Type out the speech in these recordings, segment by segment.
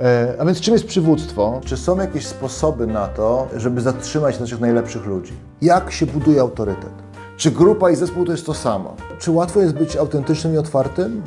E, A więc czym jest przywództwo? Czy są jakieś sposoby na to, żeby zatrzymać naszych najlepszych ludzi? Jak się buduje autorytet? Czy grupa i zespół to jest to samo? Czy łatwo jest być autentycznym i otwartym?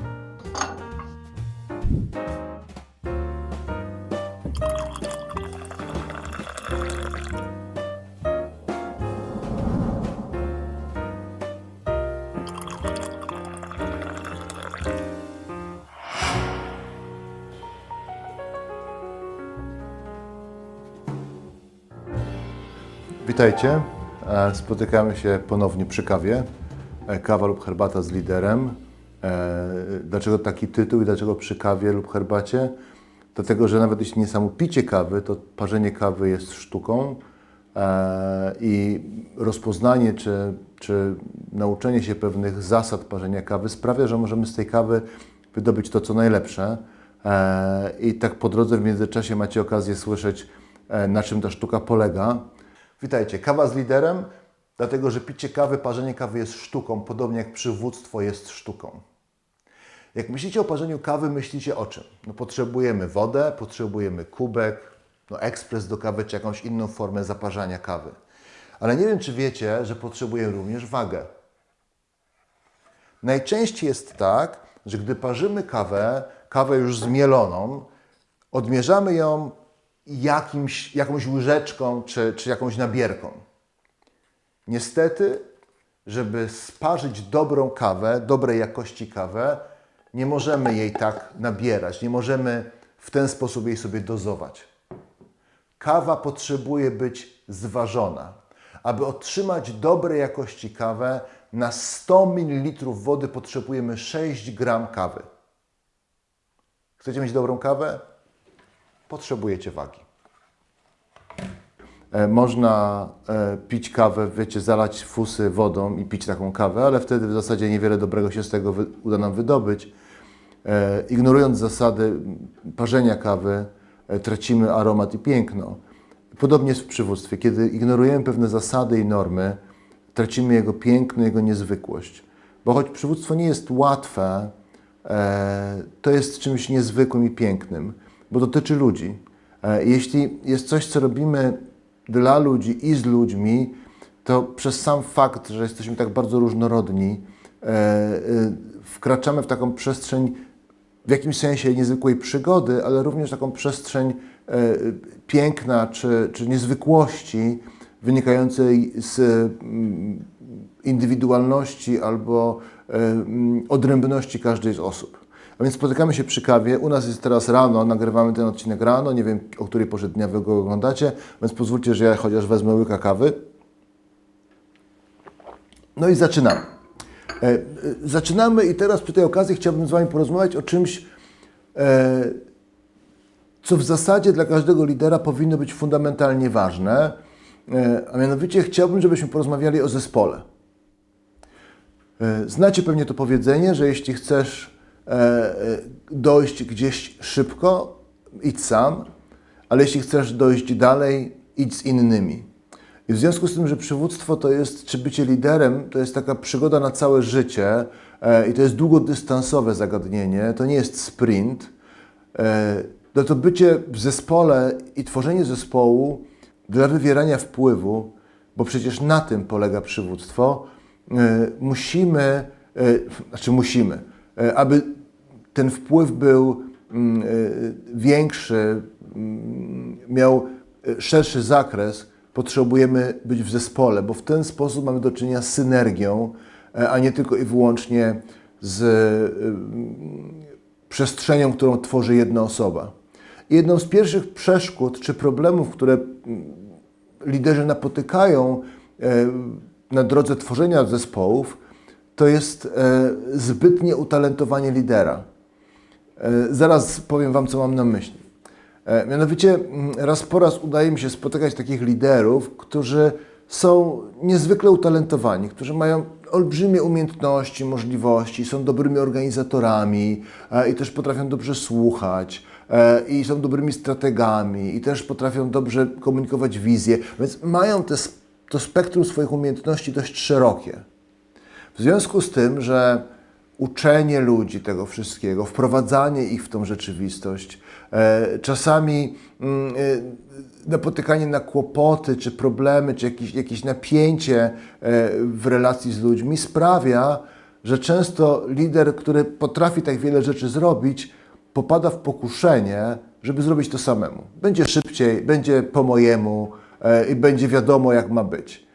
E, Spotykamy się ponownie przy kawie. E, Kawa lub herbata z liderem. E, Dlaczego taki tytuł i dlaczego przy kawie lub herbacie? Dlatego, że nawet jeśli nie samo picie kawy, to parzenie kawy jest sztuką i rozpoznanie czy, czy nauczenie się pewnych zasad parzenia kawy sprawia, że możemy z tej kawy wydobyć to, co najlepsze. I tak po drodze w międzyczasie macie okazję słyszeć, na czym ta sztuka polega. Witajcie, kawa z liderem, dlatego że picie kawy, parzenie kawy jest sztuką, podobnie jak przywództwo jest sztuką. Jak myślicie o parzeniu kawy, myślicie o czym? No, potrzebujemy wodę, potrzebujemy kubek, no, ekspres do kawy, czy jakąś inną formę zaparzania kawy. Ale nie wiem, czy wiecie, że potrzebujemy również wagę. Najczęściej jest tak, że gdy parzymy kawę, kawę już zmieloną, odmierzamy ją jakimś, jakąś łyżeczką czy, czy jakąś nabierką. Niestety, żeby sparzyć dobrą kawę, dobrej jakości kawę, nie możemy jej tak nabierać, nie możemy w ten sposób jej sobie dozować. Kawa potrzebuje być zważona. Aby otrzymać dobrej jakości kawę, na 100 ml wody potrzebujemy 6 gram kawy. Chcecie mieć dobrą kawę? Potrzebujecie wagi. E, Można e, pić kawę, wiecie, zalać fusy wodą i pić taką kawę, ale wtedy w zasadzie niewiele dobrego się z tego uda nam wydobyć. E, Ignorując zasady parzenia kawy, tracimy aromat i piękno. Podobnie jest w przywództwie. Kiedy ignorujemy pewne zasady i normy, tracimy jego piękno, jego niezwykłość. Bo choć przywództwo nie jest łatwe, to jest czymś niezwykłym i pięknym, bo dotyczy ludzi. E, Jeśli jest coś, co robimy dla ludzi i z ludźmi, to przez sam fakt, że jesteśmy tak bardzo różnorodni, e, e, wkraczamy w taką przestrzeń w jakimś sensie niezwykłej przygody, ale również taką przestrzeń piękna czy, czy niezwykłości wynikającej z mm, indywidualności albo mm, odrębności każdej z osób. A więc spotykamy się przy kawie. U nas jest teraz rano, nagrywamy ten odcinek rano. Nie wiem, o której porze dnia wy go oglądacie, więc pozwólcie, że ja chociaż wezmę łyka kawy. No i zaczynamy. E, e, Zaczynamy i teraz przy tej okazji chciałbym z Wami porozmawiać o czymś, e, co w zasadzie dla każdego lidera powinno być fundamentalnie ważne, a mianowicie chciałbym, żebyśmy porozmawiali o zespole. Znacie pewnie to powiedzenie, że jeśli chcesz dojść gdzieś szybko, idź sam, ale jeśli chcesz dojść dalej, idź z innymi. I w związku z tym, że przywództwo to jest, czy bycie liderem, to jest taka przygoda na całe życie e, i to jest długodystansowe zagadnienie, to nie jest sprint, e, no to bycie w zespole i tworzenie zespołu dla wywierania wpływu, bo przecież na tym polega przywództwo, e, musimy, e, znaczy musimy, e, aby ten wpływ był mm, e, większy, mm, miał e, szerszy zakres, potrzebujemy być w zespole, bo w ten sposób mamy do czynienia z synergią, e, a nie tylko i wyłącznie z e, przestrzenią, którą tworzy jedna osoba. Jedną z pierwszych przeszkód czy problemów, które mm, liderzy napotykają e, na drodze tworzenia zespołów, to jest e, zbytnie utalentowanie lidera. E, Zaraz powiem Wam, co mam na myśli. E, Mianowicie mm, raz po raz udaje mi się spotykać takich liderów, którzy są niezwykle utalentowani, którzy mają olbrzymie umiejętności, możliwości, są dobrymi organizatorami i też potrafią dobrze słuchać i są dobrymi strategami i też potrafią dobrze komunikować wizję, więc mają te, to spektrum swoich umiejętności dość szerokie. W związku z tym, że uczenie ludzi tego wszystkiego, wprowadzanie ich w tą rzeczywistość E, Czasami mm, e, napotykanie na kłopoty, czy problemy, czy jakieś, jakieś napięcie e, w relacji z ludźmi sprawia, że często lider, który potrafi tak wiele rzeczy zrobić, popada w pokuszenie, żeby zrobić to samemu. Będzie szybciej, będzie po mojemu i będzie wiadomo, jak ma być.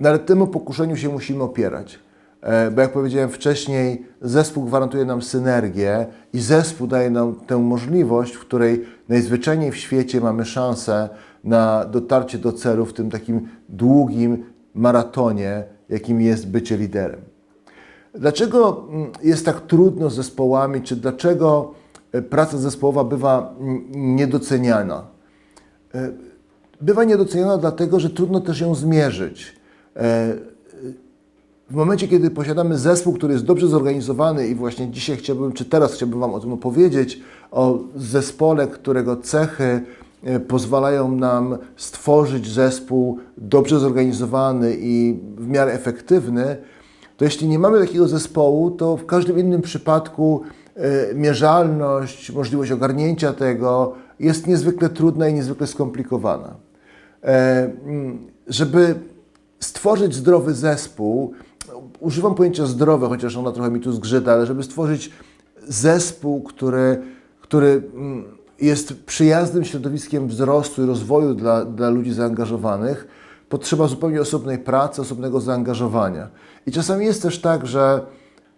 No temu pokuszeniu się musimy opierać. E, Bo jak powiedziałem wcześniej, zespół gwarantuje nam synergię i zespół daje nam tę możliwość, w której najzwyczajniej w świecie mamy szansę na dotarcie do celu w tym takim długim maratonie, jakim jest bycie liderem. Dlaczego mm, jest tak trudno z zespołami, czy dlaczego e, praca zespołowa bywa mm, niedoceniana? E, Bywa niedoceniana dlatego, że trudno też ją zmierzyć. E, W momencie, kiedy posiadamy zespół, który jest dobrze zorganizowany i właśnie dzisiaj chciałbym, czy teraz chciałbym Wam o tym opowiedzieć, o zespole, którego cechy e, pozwalają nam stworzyć zespół dobrze zorganizowany i w miarę efektywny, to jeśli nie mamy takiego zespołu, to w każdym innym przypadku e, mierzalność, możliwość ogarnięcia tego jest niezwykle trudna i niezwykle skomplikowana. Żeby stworzyć zdrowy zespół, używam pojęcia zdrowe, chociaż ona trochę mi tu zgrzyta, ale żeby stworzyć zespół, który, który mm, jest przyjaznym środowiskiem wzrostu i rozwoju dla, dla ludzi zaangażowanych, potrzeba zupełnie osobnej pracy, osobnego zaangażowania. I czasami jest też tak, że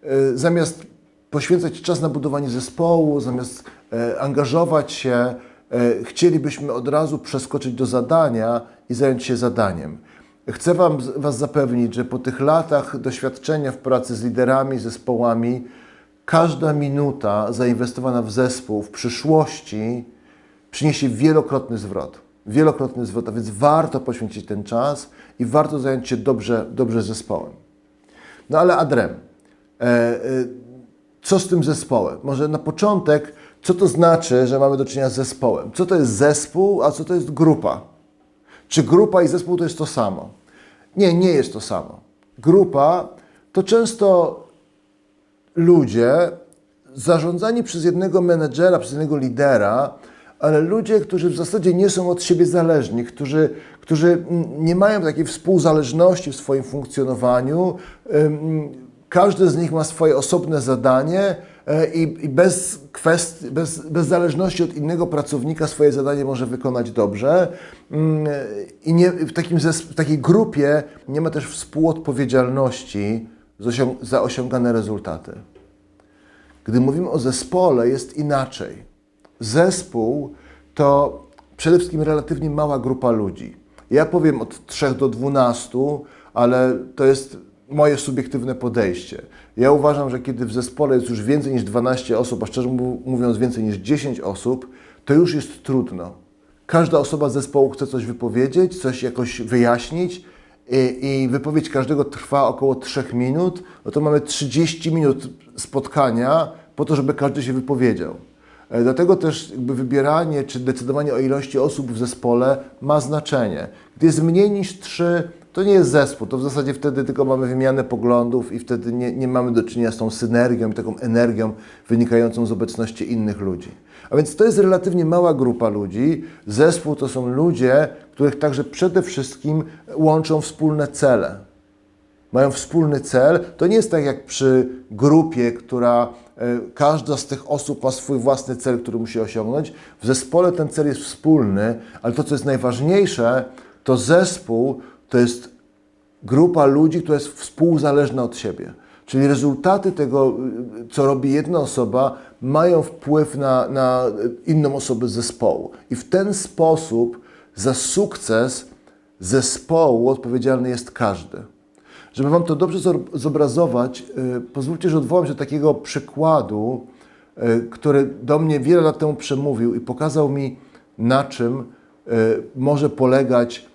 y, zamiast poświęcać czas na budowanie zespołu, zamiast e, angażować się, e, chcielibyśmy od razu przeskoczyć do zadania i zająć się zadaniem. Chcę wam, Was zapewnić, że po tych latach doświadczenia w pracy z liderami, zespołami, każda minuta zainwestowana w zespół w przyszłości przyniesie wielokrotny zwrot. Wielokrotny zwrot, a więc warto poświęcić ten czas i warto zająć się dobrze, dobrze zespołem. No ale Adrem, e, e, co z tym zespołem? Może na początek, co to znaczy, że mamy do czynienia z zespołem? Co to jest zespół, a co to jest grupa? Czy grupa i zespół to jest to samo? Nie, nie jest to samo. Grupa to często ludzie zarządzani przez jednego menedżera, przez jednego lidera, ale ludzie, którzy w zasadzie nie są od siebie zależni, którzy, którzy nie mają takiej współzależności w swoim funkcjonowaniu. Każdy z nich ma swoje osobne zadanie i, i bez, kwestii, bez, bez zależności od innego pracownika swoje zadanie może wykonać dobrze. Ym, I nie, w, takim w takiej grupie nie ma też współodpowiedzialności za osiągane rezultaty. Gdy mówimy o zespole, jest inaczej. Zespół to przede wszystkim relatywnie mała grupa ludzi. Ja powiem od 3 do 12, ale to jest moje subiektywne podejście. Ja uważam, że kiedy w zespole jest już więcej niż 12 osób, a szczerze mów- mówiąc więcej niż 10 osób, to już jest trudno. Każda osoba z zespołu chce coś wypowiedzieć, coś jakoś wyjaśnić i, i wypowiedź każdego trwa około 3 minut, no to mamy 30 minut spotkania po to, żeby każdy się wypowiedział. E, Dlatego też jakby wybieranie czy decydowanie o ilości osób w zespole ma znaczenie. Gdy jest mniej niż 3, to nie jest zespół, to w zasadzie wtedy tylko mamy wymianę poglądów i wtedy nie, nie mamy do czynienia z tą synergią taką energią wynikającą z obecności innych ludzi. A więc to jest relatywnie mała grupa ludzi. Zespół to są ludzie, których także przede wszystkim łączą wspólne cele mają wspólny cel. To nie jest tak jak przy grupie, która e, każda z tych osób ma swój własny cel, który musi osiągnąć. W zespole ten cel jest wspólny, ale to, co jest najważniejsze, to zespół to jest grupa ludzi, która jest współzależna od siebie. Czyli rezultaty tego, co robi jedna osoba, mają wpływ na, na inną osobę zespołu. I w ten sposób za sukces zespołu odpowiedzialny jest każdy. Żeby Wam to dobrze zobrazować, y, pozwólcie, że odwołam się do takiego przykładu, y, który do mnie wiele lat temu przemówił i pokazał mi, na czym y, może polegać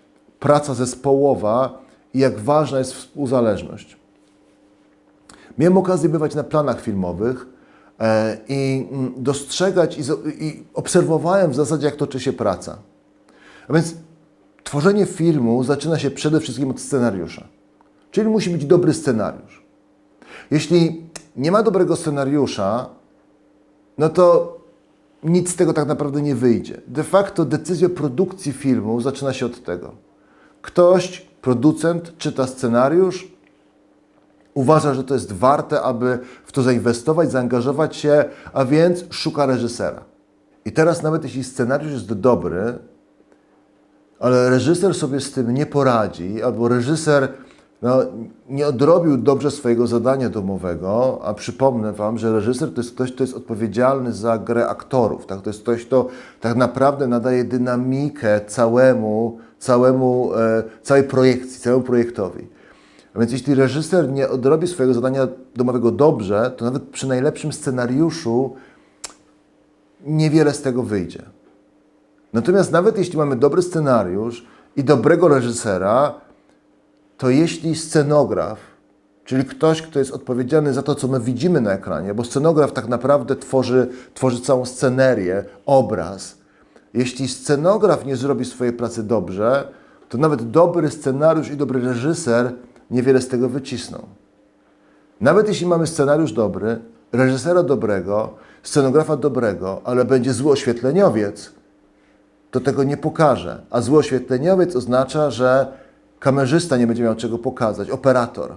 praca zespołowa i jak ważna jest współzależność. Miałem okazję bywać na planach filmowych e, i mm, dostrzegać i, obserwowałem w zasadzie, jak toczy się praca. A więc tworzenie filmu zaczyna się przede wszystkim od scenariusza. Czyli musi być dobry scenariusz. Jeśli nie ma dobrego scenariusza, no to nic z tego tak naprawdę nie wyjdzie. De facto decyzja produkcji filmu zaczyna się od tego. Ktoś, producent, czyta scenariusz, uważa, że to jest warte, aby w to zainwestować, zaangażować się, a więc szuka reżysera. I teraz nawet jeśli scenariusz jest dobry, ale reżyser sobie z tym nie poradzi, albo reżyser no, nie odrobił dobrze swojego zadania domowego, a przypomnę Wam, że reżyser to jest ktoś, kto jest odpowiedzialny za grę aktorów. Tak? To jest ktoś, kto tak naprawdę nadaje dynamikę całemu, całemu, e, całej projekcji, całemu projektowi. A więc jeśli reżyser nie odrobi swojego zadania domowego dobrze, to nawet przy najlepszym scenariuszu niewiele z tego wyjdzie. Natomiast nawet jeśli mamy dobry scenariusz i dobrego reżysera, to jeśli scenograf, czyli ktoś, kto jest odpowiedzialny za to, co my widzimy na ekranie, bo scenograf tak naprawdę tworzy, tworzy całą scenerię, obraz. Jeśli scenograf nie zrobi swojej pracy dobrze, to nawet dobry scenariusz i dobry reżyser niewiele z tego wycisną. Nawet jeśli mamy scenariusz dobry, reżysera dobrego, scenografa dobrego, ale będzie zły oświetleniowiec, to tego nie pokaże. A zły oświetleniowiec oznacza, że kamerzysta nie będzie miał czego pokazać, operator.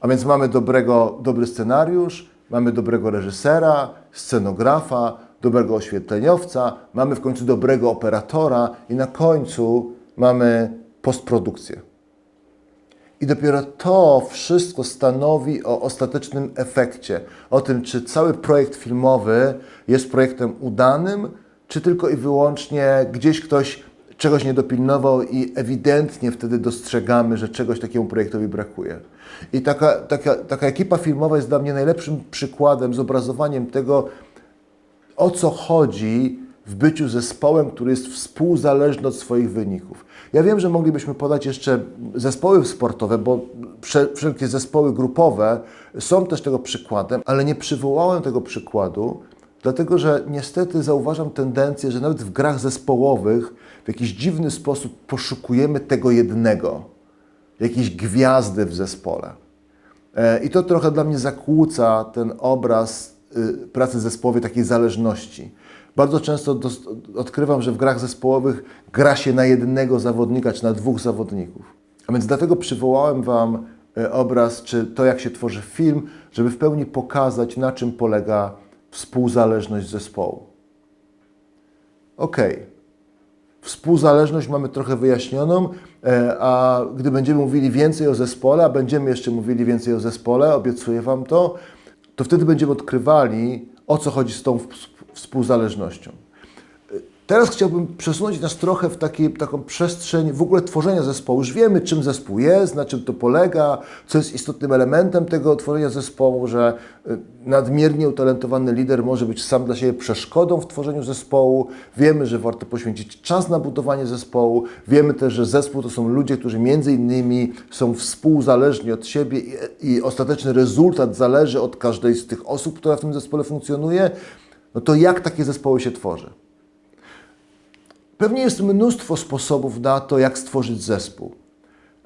A więc mamy dobrego, dobry scenariusz, mamy dobrego reżysera, scenografa, dobrego oświetleniowca, mamy w końcu dobrego operatora i na końcu mamy postprodukcję. I dopiero to wszystko stanowi o ostatecznym efekcie, o tym, czy cały projekt filmowy jest projektem udanym, czy tylko i wyłącznie gdzieś ktoś czegoś nie dopilnował i ewidentnie wtedy dostrzegamy, że czegoś takiemu projektowi brakuje. I taka, taka, taka ekipa filmowa jest dla mnie najlepszym przykładem, zobrazowaniem tego, o co chodzi w byciu zespołem, który jest współzależny od swoich wyników. Ja wiem, że moglibyśmy podać jeszcze zespoły sportowe, bo wszelkie zespoły grupowe są też tego przykładem, ale nie przywołałem tego przykładu, dlatego że niestety zauważam tendencję, że nawet w grach zespołowych w jakiś dziwny sposób poszukujemy tego jednego, jakiejś gwiazdy w zespole. E, I to trochę dla mnie zakłóca ten obraz y, pracy zespołowej, takiej zależności. Bardzo często odkrywam, że w grach zespołowych gra się na jednego zawodnika czy na dwóch zawodników. A więc dlatego przywołałem Wam e, obraz, czy to, jak się tworzy film, żeby w pełni pokazać, na czym polega współzależność zespołu. Okej. Współzależność mamy trochę wyjaśnioną, e, a gdy będziemy mówili więcej o zespole, a będziemy jeszcze mówili więcej o zespole, obiecuję Wam to, to wtedy będziemy odkrywali, o co chodzi z tą współzależnością. Teraz chciałbym przesunąć nas trochę w taki, taką przestrzeń w ogóle tworzenia zespołu. Już wiemy, czym zespół jest, na czym to polega, co jest istotnym elementem tego tworzenia zespołu, że y, nadmiernie utalentowany lider może być sam dla siebie przeszkodą w tworzeniu zespołu. Wiemy, że warto poświęcić czas na budowanie zespołu. Wiemy też, że zespół to są ludzie, którzy między innymi są współzależni od siebie i, i ostateczny rezultat zależy od każdej z tych osób, która w tym zespole funkcjonuje. No to jak takie zespoły się tworzy? Pewnie jest mnóstwo sposobów na to, jak stworzyć zespół.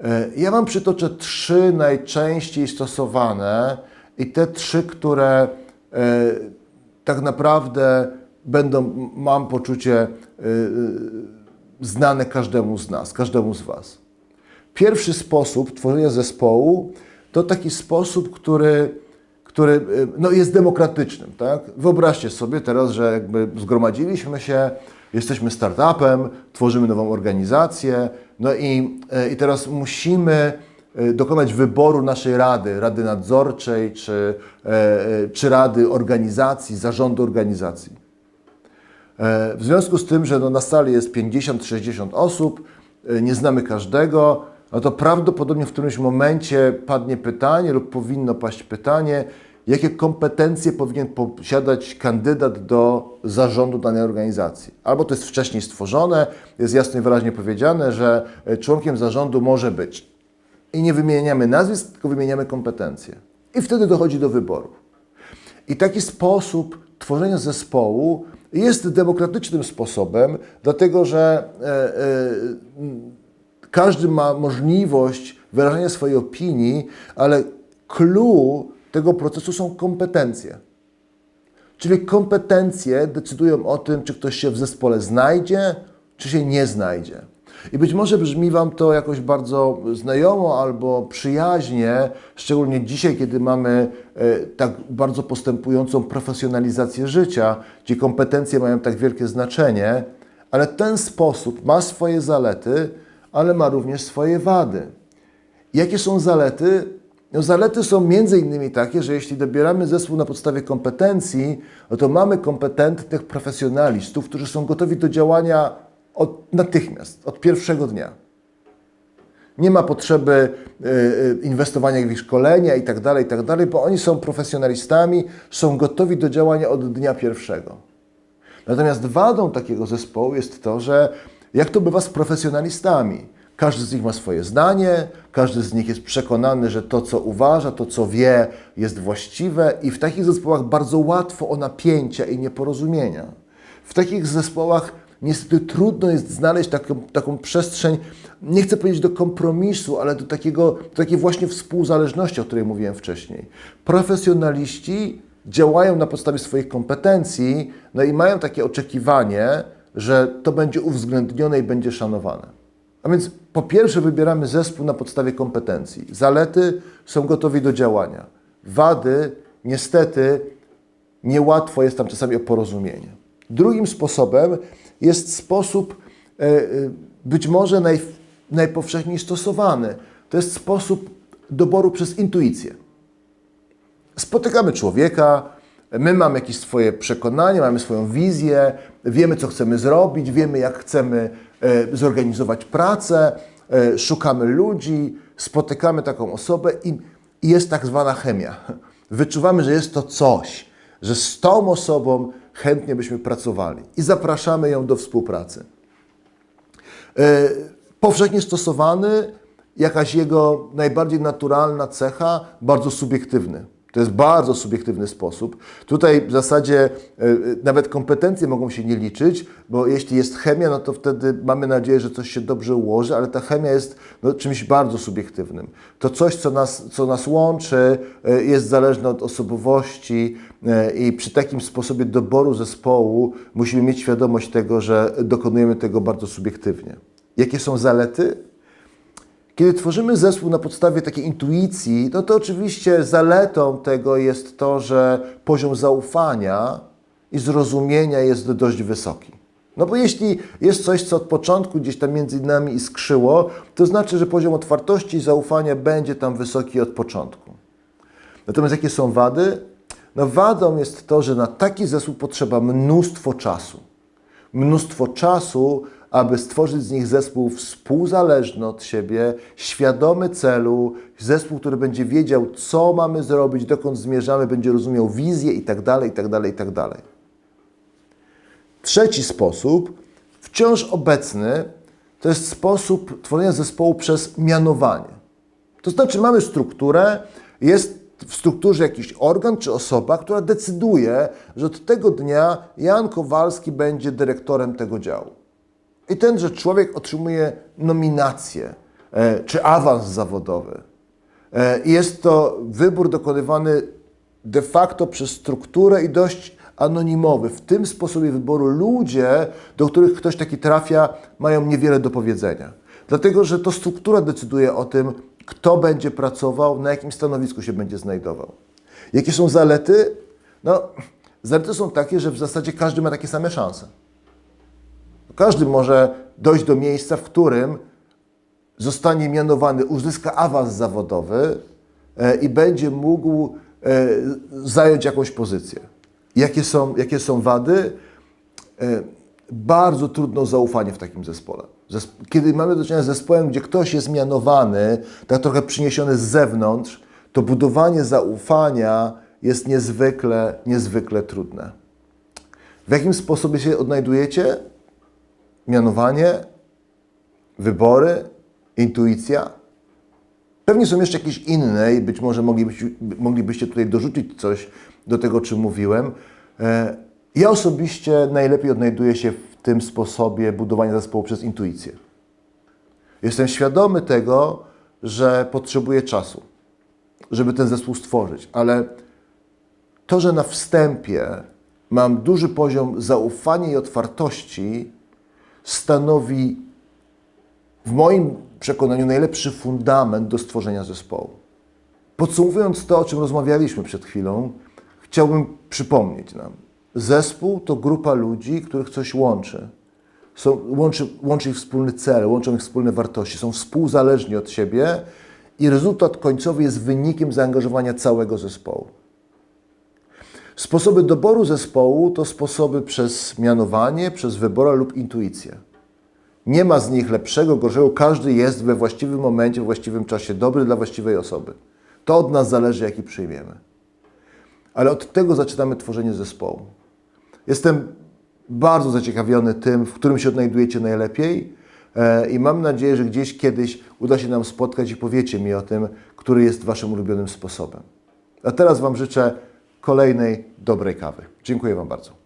E, Ja Wam przytoczę trzy najczęściej stosowane i te trzy, które e, tak naprawdę będą, mam poczucie, e, znane każdemu z nas, każdemu z Was. Pierwszy sposób tworzenia zespołu to taki sposób, który, który no, jest demokratycznym. Tak? Wyobraźcie sobie teraz, że jakby zgromadziliśmy się, jesteśmy startupem, tworzymy nową organizację, no i, y, i teraz musimy y, dokonać wyboru naszej rady, rady nadzorczej, czy, e, e, czy rady organizacji, zarządu organizacji. E, W związku z tym, że no na sali jest 50-60 osób, e, nie znamy każdego, no to prawdopodobnie w którymś momencie padnie pytanie lub powinno paść pytanie, jakie kompetencje powinien posiadać kandydat do zarządu danej organizacji. Albo to jest wcześniej stworzone, jest jasno i wyraźnie powiedziane, że e, członkiem zarządu może być. I nie wymieniamy nazwisk, tylko wymieniamy kompetencje. I wtedy dochodzi do wyboru. I taki sposób tworzenia zespołu jest demokratycznym sposobem, dlatego że e, e, każdy ma możliwość wyrażania swojej opinii, ale clue tego procesu są kompetencje. Czyli kompetencje decydują o tym, czy ktoś się w zespole znajdzie, czy się nie znajdzie. I być może brzmi Wam to jakoś bardzo znajomo albo przyjaźnie, szczególnie dzisiaj, kiedy mamy e, tak bardzo postępującą profesjonalizację życia, gdzie kompetencje mają tak wielkie znaczenie, ale ten sposób ma swoje zalety, ale ma również swoje wady. Jakie są zalety? No, zalety są między innymi takie, że jeśli dobieramy zespół na podstawie kompetencji, no to mamy kompetentnych profesjonalistów, którzy są gotowi do działania od, natychmiast, od pierwszego dnia. Nie ma potrzeby y, inwestowania w ich szkolenia i tak dalej, i tak bo oni są profesjonalistami, są gotowi do działania od dnia pierwszego. Natomiast wadą takiego zespołu jest to, że jak to bywa z profesjonalistami, każdy z nich ma swoje zdanie, każdy z nich jest przekonany, że to, co uważa, to, co wie, jest właściwe, i w takich zespołach bardzo łatwo o napięcia i nieporozumienia. W takich zespołach niestety trudno jest znaleźć taką, taką przestrzeń, nie chcę powiedzieć do kompromisu, ale do, takiego, do takiej właśnie współzależności, o której mówiłem wcześniej. Profesjonaliści działają na podstawie swoich kompetencji, no i mają takie oczekiwanie, że to będzie uwzględnione i będzie szanowane. A więc po pierwsze wybieramy zespół na podstawie kompetencji. Zalety są gotowi do działania. Wady, niestety, niełatwo jest tam czasami o porozumienie. Drugim sposobem jest sposób e, e, być może naj, najpowszechniej stosowany. To jest sposób doboru przez intuicję. Spotykamy człowieka, my mamy jakieś swoje przekonania, mamy swoją wizję, wiemy, co chcemy zrobić, wiemy, jak chcemy zorganizować pracę, e, szukamy ludzi, spotykamy taką osobę i, i jest tak zwana chemia. Wyczuwamy, że jest to coś, że z tą osobą chętnie byśmy pracowali i zapraszamy ją do współpracy. E, powszechnie stosowany, jakaś jego najbardziej naturalna cecha, bardzo subiektywny. To jest bardzo subiektywny sposób. Tutaj w zasadzie e, nawet kompetencje mogą się nie liczyć, bo jeśli jest chemia, no to wtedy mamy nadzieję, że coś się dobrze ułoży, ale ta chemia jest no, czymś bardzo subiektywnym. To coś, co nas, co nas łączy, e, jest zależne od osobowości e, i przy takim sposobie doboru zespołu musimy mieć świadomość tego, że dokonujemy tego bardzo subiektywnie. Jakie są zalety? Kiedy tworzymy zespół na podstawie takiej intuicji, no to oczywiście zaletą tego jest to, że poziom zaufania i zrozumienia jest dość wysoki. No bo jeśli jest coś, co od początku gdzieś tam między nami iskrzyło, to znaczy, że poziom otwartości i zaufania będzie tam wysoki od początku. Natomiast jakie są wady? No wadą jest to, że na taki zespół potrzeba mnóstwo czasu. Mnóstwo czasu, aby stworzyć z nich zespół współzależny od siebie, świadomy celu, zespół, który będzie wiedział, co mamy zrobić, dokąd zmierzamy, będzie rozumiał wizję itd., itd., itd. Trzeci sposób, wciąż obecny, to jest sposób tworzenia zespołu przez mianowanie. To znaczy mamy strukturę, jest w strukturze jakiś organ czy osoba, która decyduje, że od tego dnia Jan Kowalski będzie dyrektorem tego działu. I tenże człowiek otrzymuje nominację e, czy awans zawodowy. E, jest to wybór dokonywany de facto przez strukturę i dość anonimowy. W tym sposobie wyboru ludzie, do których ktoś taki trafia, mają niewiele do powiedzenia. Dlatego, że to struktura decyduje o tym, kto będzie pracował, na jakim stanowisku się będzie znajdował. Jakie są zalety? No, zalety są takie, że w zasadzie każdy ma takie same szanse. Każdy może dojść do miejsca, w którym zostanie mianowany, uzyska awans zawodowy e, i będzie mógł e, zająć jakąś pozycję. Jakie są, jakie są wady? E, bardzo trudno zaufanie w takim zespole. Kiedy mamy do czynienia z zespołem, gdzie ktoś jest mianowany, tak trochę przyniesiony z zewnątrz, to budowanie zaufania jest niezwykle, niezwykle trudne. W jakim sposobie się odnajdujecie? Mianowanie, wybory, intuicja. Pewnie są jeszcze jakieś inne i być może moglibyście, moglibyście tutaj dorzucić coś do tego, czym mówiłem. E, ja osobiście najlepiej odnajduję się w tym sposobie budowania zespołu przez intuicję. Jestem świadomy tego, że potrzebuję czasu, żeby ten zespół stworzyć, ale to, że na wstępie mam duży poziom zaufania i otwartości, stanowi w moim przekonaniu najlepszy fundament do stworzenia zespołu. Podsumowując to, o czym rozmawialiśmy przed chwilą, chciałbym przypomnieć nam. Zespół to grupa ludzi, których coś łączy. Są, łączy, łączy ich wspólny cel, łączą ich wspólne wartości, są współzależni od siebie i rezultat końcowy jest wynikiem zaangażowania całego zespołu. Sposoby doboru zespołu to sposoby przez mianowanie, przez wybór lub intuicję. Nie ma z nich lepszego, gorszego, każdy jest we właściwym momencie, w właściwym czasie dobry dla właściwej osoby. To od nas zależy, jaki przyjmiemy. Ale od tego zaczynamy tworzenie zespołu. Jestem bardzo zaciekawiony tym, w którym się odnajdujecie najlepiej e, i mam nadzieję, że gdzieś kiedyś uda się nam spotkać i powiecie mi o tym, który jest Waszym ulubionym sposobem. A teraz Wam życzę kolejnej dobrej kawy. Dziękuję Wam bardzo.